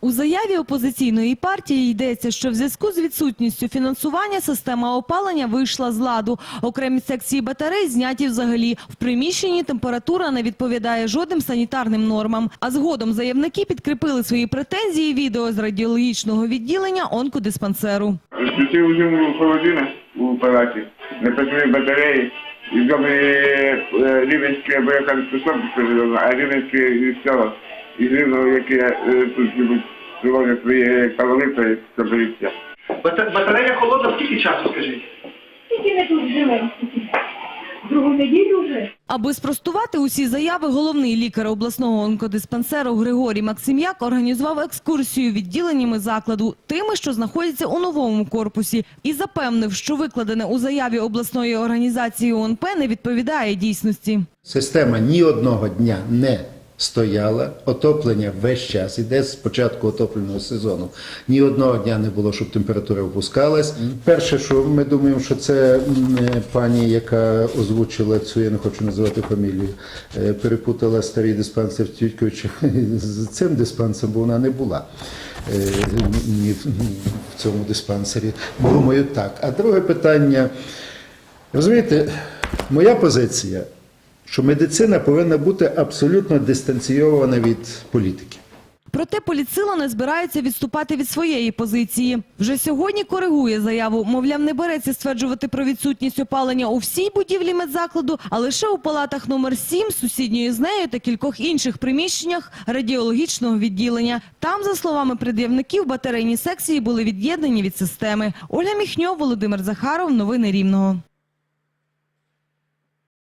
У заяві опозиційної партії йдеться, що в зв'язку з відсутністю фінансування система опалення вийшла з ладу. Окремі секції батарей зняті взагалі. В приміщенні температура не відповідає жодним санітарним нормам. А згодом заявники підкріпили свої претензії відео з радіологічного відділення онкодиспансеру. Включив зиму холодильник у палаті, не працює батареї, і добре рівенське, бо я кажу, способності, а рівенське і все, і рівно, яке тут любить приводять свої калорити, заберіться. Бата- Батарея холодна скільки часу, скажіть? Скільки ми тут живемо? Другу неділю вже. Аби спростувати усі заяви, головний лікар обласного онкодиспансеру Григорій Максим'як організував екскурсію відділеннями закладу, тими, що знаходяться у новому корпусі, і запевнив, що викладене у заяві обласної організації ОНП не відповідає дійсності. Система ні одного дня не стояла, отоплення весь час іде з початку отопленого сезону. Ні одного дня не було, щоб температура опускалась. Перше, що ми думаємо, що це е, пані, яка озвучила цю, я не хочу називати фамілію, е, перепутала старий диспансер Тютьковича з цим диспансером, бо вона не була. е, в ні в цьому диспансері. Думаю, так. А друге питання. Розумієте, моя позиція, що медицина повинна бути абсолютно дистанційована від політики. Проте поліцила не збирається відступати від своєї позиції. Вже сьогодні коригує заяву. Мовляв, не береться стверджувати про відсутність опалення у всій будівлі медзакладу, а лише у палатах номер 7, сусідньої з нею та кількох інших приміщеннях радіологічного відділення. Там, за словами пред'явників, батарейні секції були від'єднані від системи. Ольга Міхньов, Володимир Захаров. Новини Рівного.